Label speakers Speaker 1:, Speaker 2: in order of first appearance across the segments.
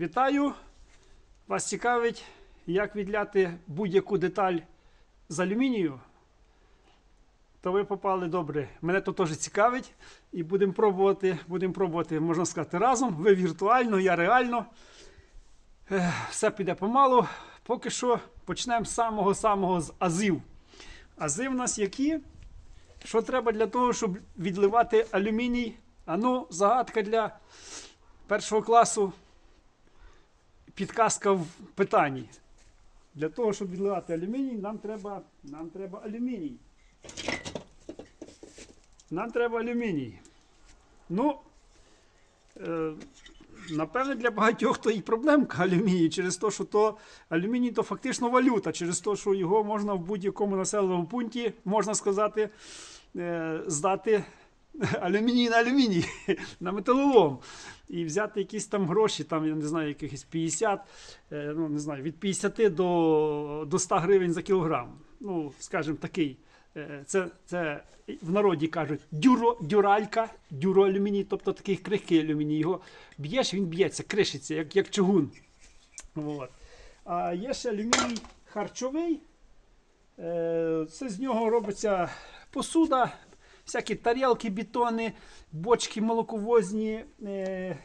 Speaker 1: Вітаю! Вас цікавить, як відляти будь-яку деталь з алюмінію. То ви попали добре. Мене то теж цікавить. І будемо пробувати, будемо пробувати, можна сказати, разом. Ви віртуально, я реально. Все піде помалу. Поки що почнемо з самого-самого з азів. Ази в нас які? Що треба для того, щоб відливати алюміній? Ану, загадка для першого класу. Підказка в питанні. Для того, щоб відливати алюміній, нам треба, нам треба алюміній. Нам треба алюміній. Ну, е, напевне, для багатьох то і проблемка алюміній, через те, що то алюміній то фактично валюта, через те, що його можна в будь-якому населеному пункті, можна сказати, е, здати алюміній на алюміній, на металолом. І взяти якісь там гроші, там, я не знаю, якихось 50, е, ну не знаю, від 50 до, до 100 гривень за кілограм. Ну, скажімо, такий. Е, Це, це в народі кажуть дюро, дюралька, дюроалюміній, тобто такий крихкий алюміній. Його б'єш, він б'ється, кришиться, як, як чугун. От. А є ще алюміній харчовий. Е, Це з нього робиться посуда, всякі тарілки, бетони, бочки молоковозні. Е,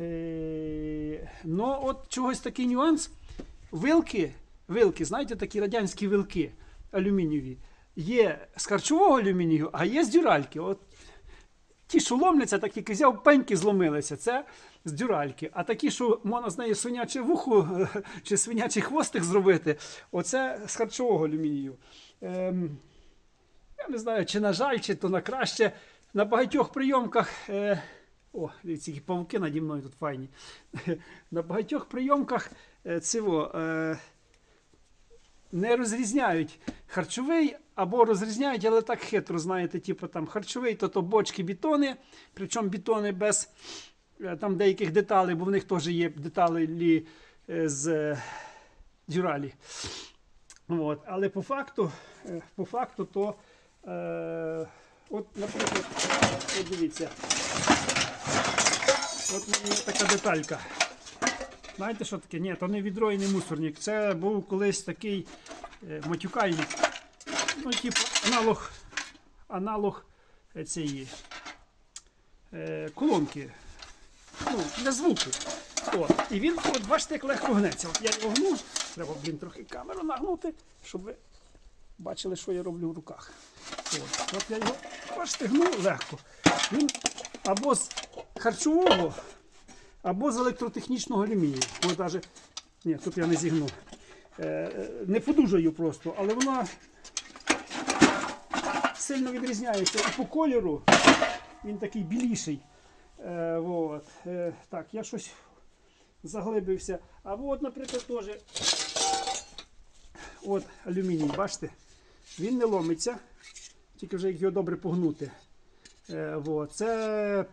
Speaker 1: е, Ну, от чогось такий нюанс. Вилки, вилки, знаєте, такі радянські вилки алюмінієві. Є з харчового алюмінію, а є з дюральки. От ті, що ломляться, так тільки взяв пеньки зломилися. Це з дюральки. А такі, що можна з неї свиняче вухо чи свинячий хвостик зробити, оце з харчового алюмінію. Ем, я не знаю, чи на жаль, чи то на краще. На багатьох прийомках. Е, о, дивіться, які павуки наді мною тут файні. На багатьох прийомках е, цього. Е, не розрізняють харчовий або розрізняють, але так хитро, знаєте, типу там харчовий, то то бочки бетони, причому бетони без е, там деяких деталей, бо в них теж є деталі е, з е, дюралі. От. Але по факту, е, по факту, то от, наприклад, от дивіться. От є така деталька. Знаєте, що таке? Ні, то не відро і не мусорник. Це був колись такий е, матюкальник. Ну, типу, аналог, аналог е, цієї е, колонки. Ну, для звуку. О, і він, от бачите, як легко гнеться. От я його гну, треба, блін, трохи камеру нагнути, щоб бачили, що я роблю в руках. От, от я його, гну легко. Він або з харчового, або з електротехнічного алюмінію. Ось даже, ні, тут я не зігну. Е, е, не подужаю просто, але вона сильно відрізняється і по кольору. Він такий біліший. Е, от. Е, так, я щось заглибився. А от, наприклад, теж от алюміній, бачите? Він не ломиться, тільки вже як його добре погнути. Е, от. Це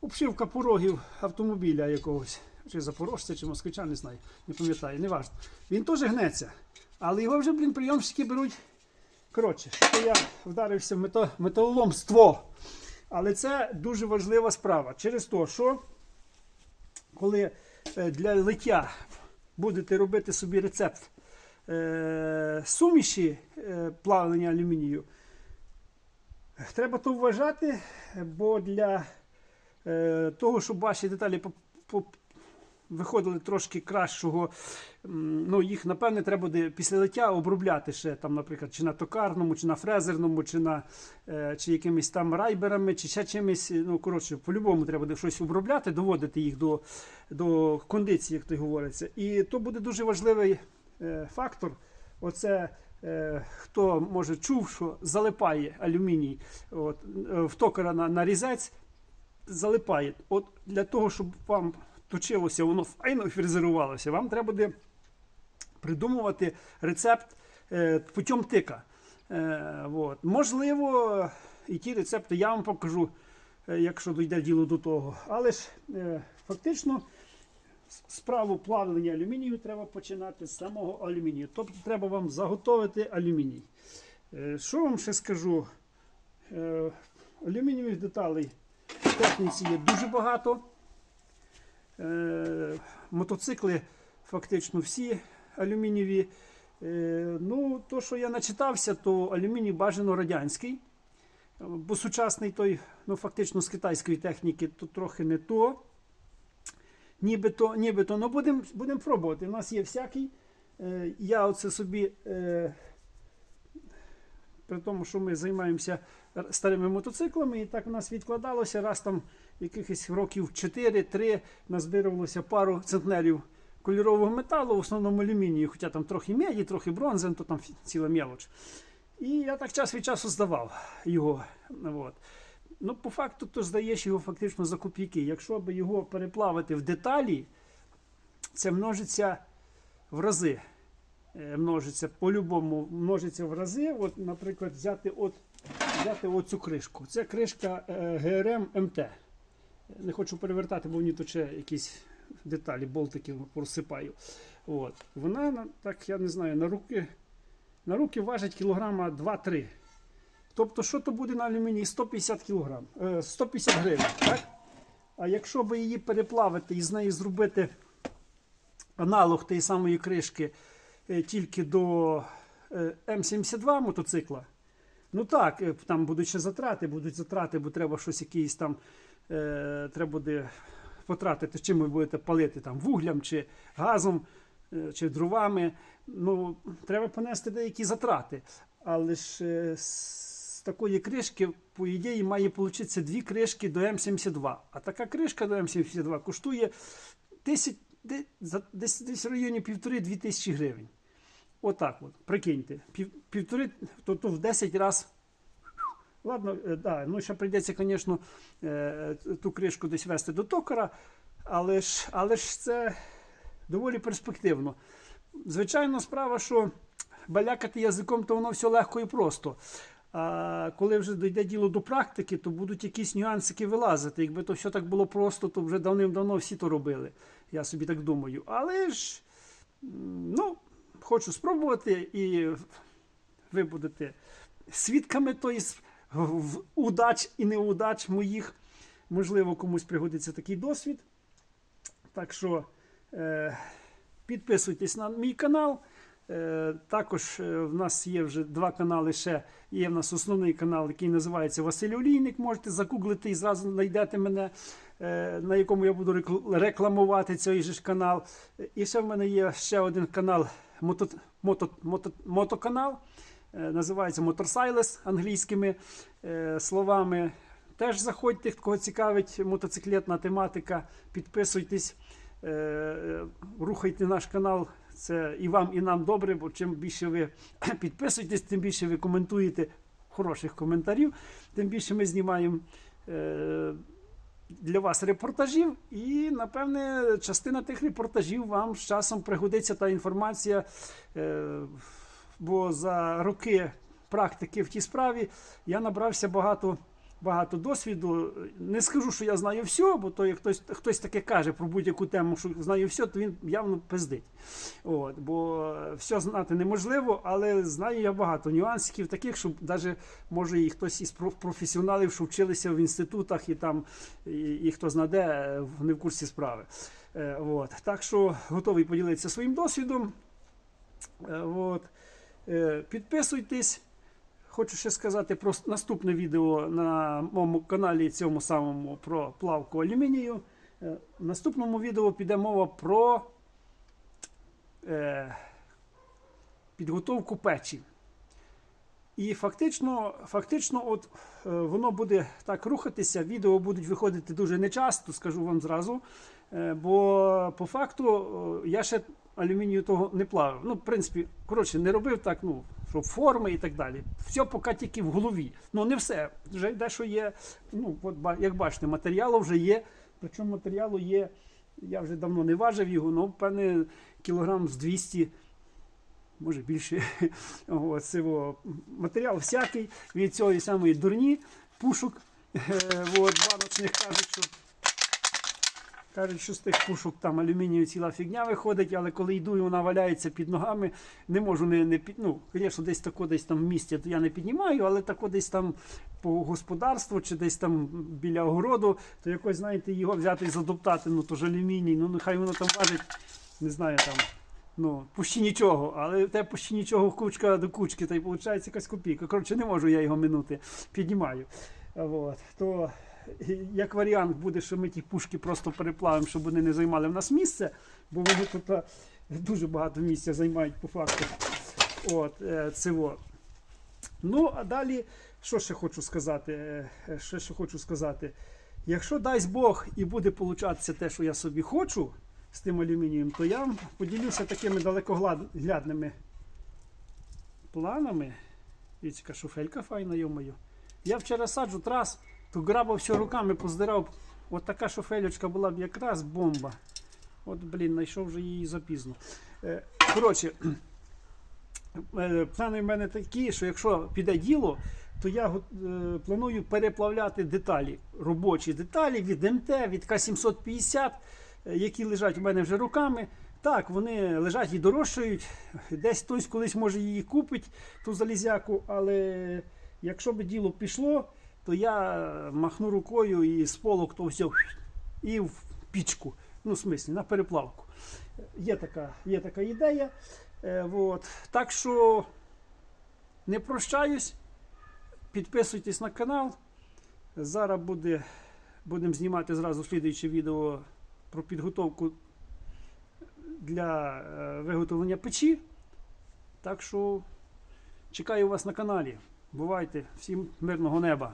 Speaker 1: обшивка порогів автомобіля якогось. Чи запорожця, чи москвича, не знаю, не пам'ятаю, не важливо. Він теж гнеться. Але його вже, блін, прийомщики беруть. Коротше, що я вдарився в мето, металоломство. Але це дуже важлива справа. Через те, що коли е, для лиття будете робити собі рецепт суміші е, плавлення алюмінію, треба то вважати, бо для е, того, щоб ваші деталі виходили трошки кращого, ну їх напевне треба буде після лиття обробляти ще там, наприклад, чи на токарному, чи на фрезерному, чи на е, чи якимись там райберами, чи ще чимось. Ну коротше, по-любому треба буде щось обробляти, доводити їх до, до кондиції, як то й говориться. І то буде дуже важливий е, фактор. Оце е, хто може чув, що залипає алюміній от, е, в токара на, на різець, залипає. От для того, щоб вам точилося, воно файно фрезерувалося, вам треба буде придумувати рецепт е, путем тика. Е, от. Можливо, і ті рецепти я вам покажу, е, якщо дійде діло до того. Але ж е, фактично справу плавлення алюмінію треба починати з самого алюмінію. Тобто треба вам заготовити алюміній. Е, що вам ще скажу? Е, алюмінієвих деталей в техніці є дуже багато. Е, мотоцикли фактично всі алюмінієві. Ну, то, що я начитався, то алюміній бажано радянський. Бо сучасний той, ну фактично з китайської техніки, то трохи не то. Нібито, нібито, ну будемо будем пробувати. У нас є всякий. Е, я оце собі, е, при тому, що ми займаємося старими мотоциклами, і так у нас відкладалося, раз там якихось років 4-3 назбирувалося пару центнерів кольорового металу, в основному алюмінію, хоча там трохи меді, трохи бронзи, ну, то там ціла мелоч. І я так час від часу здавав його. От. Ну, по факту, то здаєш його фактично за копійки. Якщо би його переплавити в деталі, це множиться в рази. Е, Множиться по-любому множиться в рази. От, наприклад, взяти от, взяти оцю кришку. Це кришка е, ГРМ МТ. Не хочу перевертати, бо мені тут якісь деталі, болтики просипаю. От. Вона, так я не знаю, на руки, на руки важить кілограма 2-3. Тобто, що то буде на алюмінії? 150 кілограм, е, 150 гривень. Так? А якщо би її переплавити і з неї зробити аналог тієї самої кришки е, тільки до е, М72 мотоцикла, ну так, е, там будуть ще затрати, будуть затрати, бо треба щось якийсь там, треба буде потратити, чим ви будете палити там вуглям чи газом, чи дровами. Ну, треба понести деякі затрати. Але ж з такої кришки, по ідеї, має получитися дві кришки до М72. А така кришка до М72 коштує 10, десь, десь в районі півтори-дві тисячі гривень. Отак от, прикиньте. Пів, півтори, то, то в 10 разів. Ладно, е, да, ну ще прийдеться, звісно, е, ту кришку десь вести до токара, але ж, але ж це доволі перспективно. Звичайно, справа, що балякати язиком, то воно все легко і просто. А коли вже дійде діло до практики, то будуть якісь нюансики вилазити. Якби то все так було просто, то вже давним-давно всі то робили. Я собі так думаю. Але ж, ну, хочу спробувати, і ви будете свідками тої удач і неудач моїх. Можливо, комусь пригодиться такий досвід. Так що е, підписуйтесь на мій канал. Е, також е, в нас є вже два канали. Ще є в нас основний канал, який називається Василь Олійник. Можете загуглити і зразу знайдете мене, е, на якому я буду рекламувати цей же ж канал. І ще в мене є ще один канал, мото, мото, мото, мотоканал. Називається Motorsiles англійськими словами. Теж заходьте, кого цікавить мотоциклетна тематика, підписуйтесь, рухайте наш канал. Це і вам, і нам добре, бо чим більше ви підписуєтесь, тим більше ви коментуєте хороших коментарів, тим більше ми знімаємо е, для вас репортажів. І, напевне, частина тих репортажів вам з часом пригодиться та інформація. Е, бо за роки практики в тій справі я набрався багато, багато досвіду. Не скажу, що я знаю все, бо то як хтось, хтось таке каже про будь-яку тему, що знаю все, то він явно пиздить. От, бо все знати неможливо, але знаю я багато нюансів таких, що навіть може і хтось із професіоналів, що вчилися в інститутах і там, і, і хто знаде, е, не в курсі справи. Е, от. Так що готовий поділитися своїм досвідом. Е, От. Підписуйтесь. Хочу ще сказати про наступне відео на моєму каналі цьому самому про плавку алюмінію. Е, В наступному відео піде мова про е, підготовку печі. І фактично, фактично от, е, воно буде так рухатися. Відео будуть виходити дуже нечасто, скажу вам зразу. Е, бо по факту е, я ще алюмінію того не плавив. Ну, в принципі, коротше, не робив так, ну, щоб форми і так далі. Все поки тільки в голові. Ну, не все. Вже дещо є. Ну, от, як бачите, матеріалу вже є. Причому матеріалу є. Я вже давно не важив його, ну, певне, кілограм з 200 може більше цього. матеріал всякий від цієї самої дурні пушок. Е, От, баночних кажуть, що Кажуть, що з тих пушок там алюмінію ціла фігня виходить, але коли йду і вона валяється під ногами, не можу не, не під. Ну, звісно, десь тако десь там в місті то я не піднімаю, але тако десь там по господарству чи десь там біля огороду, то якось, знаєте, його взяти і задоптати, ну то ж алюміній, ну нехай воно там важить, не знаю там. Ну, пущі нічого, але те пущі нічого кучка до кучки, та й виходить якась копійка. Коротше, не можу я його минути, піднімаю. Вот. То як варіант буде, що ми ті пушки просто переплавимо, щоб вони не займали в нас місце, бо вони тут дуже багато місця займають по факту. От, е, во. Ну, а далі, що ще хочу сказати? Е, е, Ще, хочу сказати. Якщо дасть Бог і буде получатися те, що я собі хочу з тим алюмінієм, то я поділюся такими далекоглядними планами. Яка шуфелька файна, йомою. Я вчора саджу трас, то грабав все руками, поздирав. От така шофельочка була б якраз бомба. От, блін, знайшов вже її запізно. Е, Коротше, е, плани в мене такі, що якщо піде діло, то я е, планую переплавляти деталі, робочі деталі від МТ, від К750, е, які лежать у мене вже руками. Так, вони лежать і дорожчають. Десь хтось колись може її купить, ту залізяку, але якщо би діло пішло, то я махну рукою і з полок то все і в пічку. Ну, в смислі, на переплавку. Є така, є така ідея. Е, вот. Так що не прощаюсь. Підписуйтесь на канал. Зараз буде, будемо знімати зразу слідуюче відео про підготовку для е, виготовлення печі. Так що чекаю вас на каналі. Бувайте, всім мирного неба!